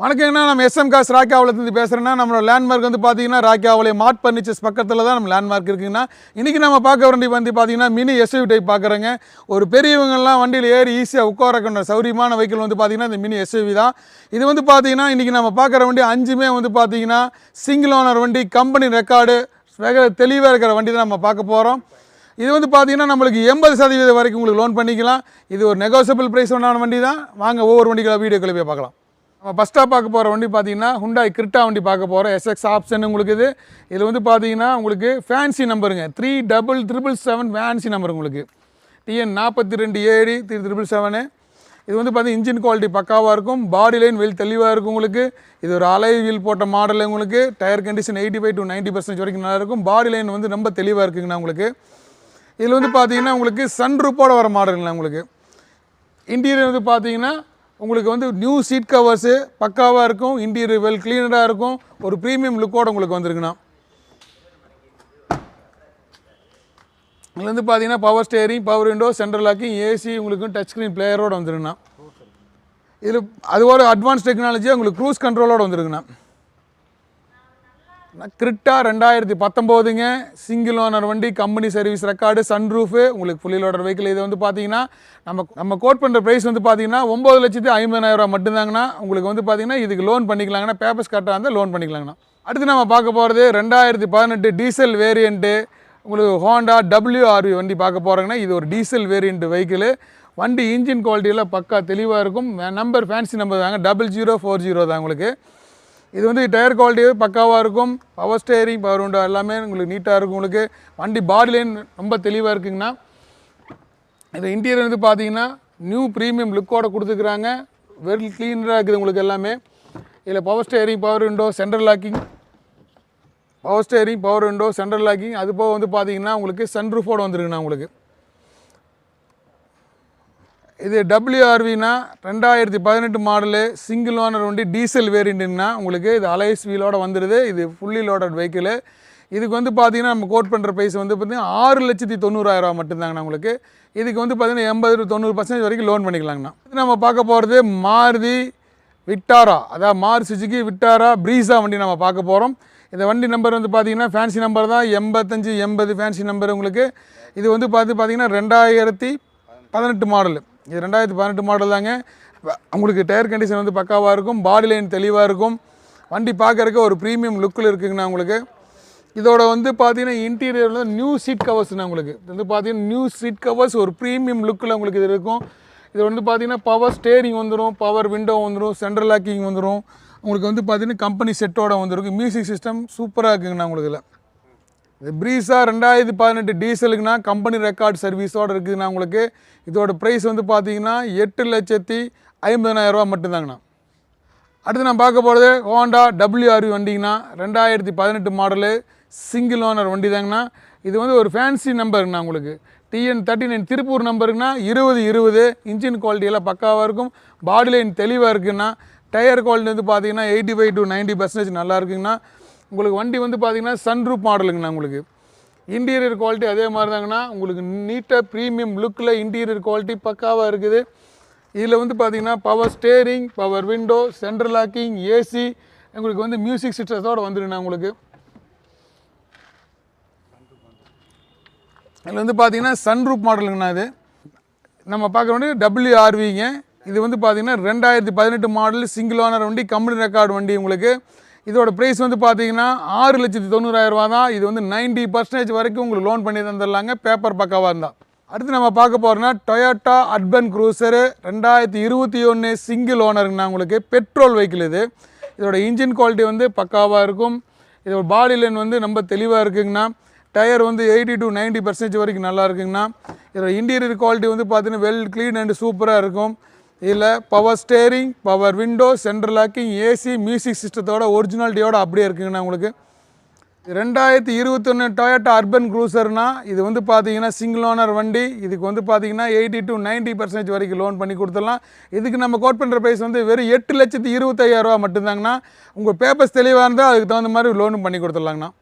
வணக்கங்கண்ணா நம்ம SM cos ராக்கியாவிலேருந்து பேசுகிறேன்னா நம்மளோட landmark வந்து பார்த்தீங்கன்னா ராக்கியாவிலே மார்ட் பர்னிச்சர்ஸ் பக்கத்தில் தான் நம்ம லேண்ட்மார்க் இருக்குங்கன்னா இன்றைக்கி நம்ம பார்க்க வண்டி வந்து பார்த்தீங்கன்னா மினி எஸ்யூவி டைப் பார்க்குறேங்க. ஒரு பெரியவங்கள்லாம் வண்டியில் ஏறி ஈஸியாக உட்காரக்கின்ற சௌரியமான வெஹிக்கிள் வந்து பார்த்தீங்கன்னா இந்த மினி எஸ்யூவி தான். இது வந்து பார்த்தீங்கன்னா இன்றைக்கி நம்ம பார்க்குற வண்டி அஞ்சுமே வந்து பார்த்தீங்கன்னா சிங்கிள் ஓனர் வண்டி கம்பெனி ரெக்கார்டு வேக தெளிவாக இருக்கிற வண்டி தான் நம்ம பார்க்க போகிறோம் இது வந்து பார்த்தீங்கன்னா நம்மளுக்கு எண்பது சதவீதம் வரைக்கும் உங்களுக்கு லோன் பண்ணிக்கலாம். இது ஒரு நெகோசியபிள் ப்ரைஸ் ஒன்றான வண்டி தான். வாங்க ஒவ்வொரு வண்டிகளை வீடியோக்களை போய் பார்க்கலாம். நம்ம பஸ் ஸ்டாப் பார்க்க போகிற வண்டி பார்த்தீங்கன்னா ஹுண்டாய் கிரிட்டா வண்டி பார்க்க போகிறோம் எஸ்எக்ஸ் ஆப்ஷன் உங்களுக்கு இது. இதில் வந்து பார்த்தீங்கன்னா உங்களுக்கு fancy நம்பருங்க three double triple seven fancy number உங்களுக்கு. டிஎன் நாற்பத்தி ரெண்டு ஏழு த்ரீ ட்ரிபிள் செவனு இது வந்து பார்த்தீங்கன்னா இன்ஜின் குவாலிட்டி பக்காவாக இருக்கும். பாடி லைன் வெயில் தெளிவாக இருக்கும் உங்களுக்கு. இது ஒரு அலை வீல் போட்ட மாடல் உங்களுக்கு. Tyre condition eighty five to ninety percent வரைக்கும் நல்லா இருக்கும். பாடி லைன் வந்து ரொம்ப தெளிவாக இருக்குங்கண்ணா உங்களுக்கு. இதில் வந்து பார்த்தீங்கன்னா உங்களுக்கு சன் ரூப்போட வர மாடலுங்கண்ணா உங்களுக்கு. இன்டீரியர் வந்து பார்த்தீங்கன்னா உங்களுக்கு வந்து நியூ சீட் கவர்ஸு பக்காவாக இருக்கும் இன்டீரியர் வெல் க்ளீனராக இருக்கும் ஒரு ப்ரீமியம் லுக்கோடு உங்களுக்கு வந்துருங்கண்ணா இதில் பார்த்தீங்கன்னா power steering power window central locking AC உங்களுக்கு டச் ஸ்க்ரீன் பிளேயரோடு வந்துருங்கண்ணா இதில் அது ஒரு அட்வான்ஸ் டெக்னாலஜியாக உங்களுக்கு க்ரூஸ் கண்ட்ரோலோடு வந்துருக்குண்ணா. கிரிட்டா ரெண்டாயிரத்தி பத்தொம்போதுங்க. சிங்கிள் ஓனர் வண்டி கம்பெனி சர்வீஸ் ரெக்கார்டு சன்ரூஃபு உங்களுக்கு ஃபுல்லி லோடர் வெஹிக்கிள் இது வந்து பார்த்தீங்கன்னா நம்ம நம்ம கோட் பண்ணுற ப்ரைஸ் வந்து பார்த்தீங்கன்னா ஒம்பது லட்சத்தி ஐம்பதாயிரரூபா மட்டும்தாங்கண்ணா. உங்களுக்கு வந்து பார்த்தீங்கன்னா இதுக்கு லோன் பண்ணிக்கலாங்கண்ணா. பேப்பர்ஸ் கரெக்டாக இருந்தால் லோன் பண்ணிக்கலாங்கண்ணா. அடுத்து நம்ம பார்க்க போகிறது ரெண்டாயிரத்தி பதினெட்டு டீசல் வேரியண்ட்டு உங்களுக்கு ஹோண்டா டபிள்யூஆர்வி வண்டி பார்க்க போகிறாங்கன்னா இது ஒரு டீசல் வேரியண்ட் வெஹிக்கிள் வண்டி இன்ஜின் குவாலிட்டியில் பக்கா தெளிவாக இருக்கும். நம்பர் ஃபேன்சி நம்பர் தாங்க. டபுள் ஜீரோ ஃபோர் ஜீரோ தான் உங்களுக்கு. இது வந்து டயர் குவாலிட்டி பக்காவாக இருக்கும். பவர் ஸ்டேரிங் பவர் உண்டோ எல்லாமே உங்களுக்கு நீட்டாக இருக்கும். உங்களுக்கு வண்டி பாடி லைன் ரொம்ப தெளிவாக இருக்குங்கண்ணா. இது இன்டீரியர் வந்து பார்த்தீங்கன்னா நியூ ப்ரீமியம் லுக்கோட கொடுத்துக்கிறாங்க. வெரி க்ளீனராக இருக்குது உங்களுக்கு எல்லாமே. இதில் power steering power window central locking power steering power window central locking அது போக வந்து பார்த்தீங்கன்னா உங்களுக்கு சன்ரூஃபோடு வந்துருக்குண்ணா உங்களுக்கு. இது டபிள்யூஆர்வினா ரெண்டாயிரத்தி பதினெட்டு மாடலு சிங்கிள் ஓனர் வண்டி டீசல் வேரியண்ட்டுன்னா உங்களுக்கு இது அலைஸ் வீலோட வந்துடுது இது ஃபுல்லி லோடட் வெஹிக்கிள் இதுக்கு வந்து பார்த்தீங்கன்னா நம்ம கோட் பண்ணுற ப்ரைஸ் வந்து பார்த்தீங்கன்னா ஆறு லட்சத்தி தொண்ணூறாயிரரூவா மட்டும்தாங்கண்ணா உங்களுக்கு. இதுக்கு வந்து பார்த்திங்கன்னா எண்பது தொண்ணூறு பர்சன்டேஜ் வரைக்கும் லோன் பண்ணிக்கலாங்கண்ணா. இது நம்ம பார்க்க போகிறது மாருதி விட்டாரா? அதாவது மார் சுஜுக்கி விட்டாரா ப்ரீஸா வண்டி நம்ம பார்க்க போகிறோம் இந்த வண்டி நம்பர் வந்து பார்த்தீங்கன்னா ஃபேன்சி நம்பர் தான். எண்பத்தஞ்சு எண்பது ஃபேன்சி நம்பர் உங்களுக்கு. இது வந்து பார்த்து பார்த்தீங்கன்னா ரெண்டாயிரத்தி பதினெட்டு மாடலு. இது ரெண்டாயிரத்தி பதினெட்டு மாடல் தாங்க. உங்களுக்கு டயர் கண்டிஷன் வந்து பக்காவாக இருக்கும் பாடி லைன் தெளிவாக இருக்கும். வண்டி பார்க்குறக்கு ஒரு ப்ரீமியம் லுக்கில் இருக்குங்கண்ணா உங்களுக்கு. இதோட வந்து பார்த்தீங்கன்னா இன்டீரியரில் நியூ சீட் கவர்ஸ்ண்ணா உங்களுக்கு. இது வந்து பார்த்தீங்கன்னா நியூ சீட் கவர்ஸ் ஒரு ப்ரீமியம் லுக்கில் உங்களுக்கு இது இருக்கும். இது வந்து பார்த்தீங்கன்னா பவர் ஸ்டேரிங் வந்துடும் பவர் விண்டோ வந்துடும் சென்ட்ரல் லாக்கிங் வந்துடும் உங்களுக்கு வந்து பார்த்தீங்கன்னா கம்பெனி செட்டோட வந்துருக்கும் மியூசிக் சிஸ்டம் சூப்பராக இருக்குங்கண்ணா உங்களுக்கு இதில். இது ப்ரீஸா ரெண்டாயிரத்தி பதினெட்டு டீசலுக்குனா கம்பெனி ரெக்கார்ட் சர்வீஸோடு இருக்குதுண்ணா உங்களுக்கு. இதோட ப்ரைஸ் வந்து பார்த்தீங்கன்னா எட்டு லட்சத்தி ஐம்பதனாயிரரூவா மட்டும்தாங்கண்ணா. அடுத்து நான் பார்க்க போகிறது ஹோண்டா டபிள்யூஆர்வி வண்டிங்கண்ணா. ரெண்டாயிரத்தி பதினெட்டு மாடலு சிங்கிள் ஓனர் வண்டி தாங்கண்ணா இது வந்து ஒரு ஃபேன்சி நம்பருங்கண்ணா உங்களுக்கு. டிஎன் தேர்ட்டி நைன் திருப்பூர் நம்பருங்கண்ணா இருபது இருபது. இன்ஜின் குவாலிட்டி எல்லாம் பக்காவாக இருக்கும். பாடி லைன் தெளிவாக இருக்குங்கண்ணா டயர் குவாலிட்டி வந்து பார்த்தீங்கன்னா eighty five to ninety percentage நல்லா இருக்குங்கண்ணா. உங்களுக்கு வண்டி வந்து பார்த்தீங்கன்னா சன்ரூப் மாடலுங்கண்ணா உங்களுக்கு. இன்டீரியர் குவாலிட்டி அதே மாதிரி தாங்கண்ணா உங்களுக்கு நீட்டாக ப்ரீமியம் லுக்கில் இன்டீரியர் குவாலிட்டி பக்காவாக இருக்குது. இதில் வந்து பார்த்தீங்கன்னா power steering power window central locking AC உங்களுக்கு வந்து மியூசிக் சிஸ்டத்தோடு வந்துருங்கண்ணா உங்களுக்கு. இதில் வந்து பார்த்தீங்கன்னா சன்ரூப் மாடலுங்கண்ணா இது. நம்ம பார்க்க டபிள்யூ டபிள்யூஆர்விங்க இது வந்து பார்த்தீங்கன்னா ரெண்டாயிரத்தி பதினெட்டு மாடல் சிங்கிள் ஓனர் வண்டி கம்பெனி ரெக்கார்டு வண்டி உங்களுக்கு. இதோட ப்ரைஸ் வந்து பார்த்தீங்கன்னா ஆறு லட்சத்தி தொண்ணூறாயிரரூவா தான். இது வந்து நைன்டி பர்சன்டேஜ் வரைக்கும் உங்களுக்கு லோன் பண்ணி தந்துடலாங்க. பேப்பர் பக்காவாக இருந்தால் அடுத்து நம்ம பார்க்க போகிறோன்னா டொயோட்டா அர்பன் க்ரூசரு ரெண்டாயிரத்தி இருபத்தி ஒன்று சிங்கிள் ஓனருங்கண்ணா உங்களுக்கு பெட்ரோல் வெஹிக்கிள் இது. இதோட இன்ஜின் குவாலிட்டி வந்து பக்காவாக இருக்கும். இதோட பாடி லைன் வந்து ரொம்ப தெளிவாக இருக்குங்கண்ணா. டயர் வந்து எயிட்டி டு 90% பர்சன்டேஜ் வரைக்கும் நல்லா இருக்குங்கண்ணா. இதோட இன்டீரியர் குவாலிட்டி வந்து பார்த்தீங்கன்னா வெல் க்ளீன் அண்ட் சூப்பராக இருக்கும். இதில் power steering power window central locking AC music சிஸ்டத்தோட ஒரிஜினாலிட்டியோட அப்படியே இருக்குங்கண்ணா உங்களுக்கு. ரெண்டாயிரத்தி இருபத்தொன்று டொயோட்டா அர்பன் க்ரூசர்னா இது வந்து பார்த்தீங்கன்னா சிங்கிள் ஓனர் வண்டி. இதுக்கு வந்து பார்த்தீங்கன்னா எயிட்டி டு 90% பர்சன்டேஜ் வரைக்கும் லோன் பண்ணி கொடுத்துடலாம். இதுக்கு நம்ம கோட் பண்ணுற ப்ரைஸ் வந்து வெறும் எட்டு லட்சத்தி இருபத்தையாயிரரூவா மட்டும்தாங்கண்ணா. உங்கள் பேப்பர்ஸ் தெளிவாக இருந்தால் அதுக்கு தகுந்த மாதிரி லோனும் பண்ணி கொடுத்துடலாங்கண்ணா.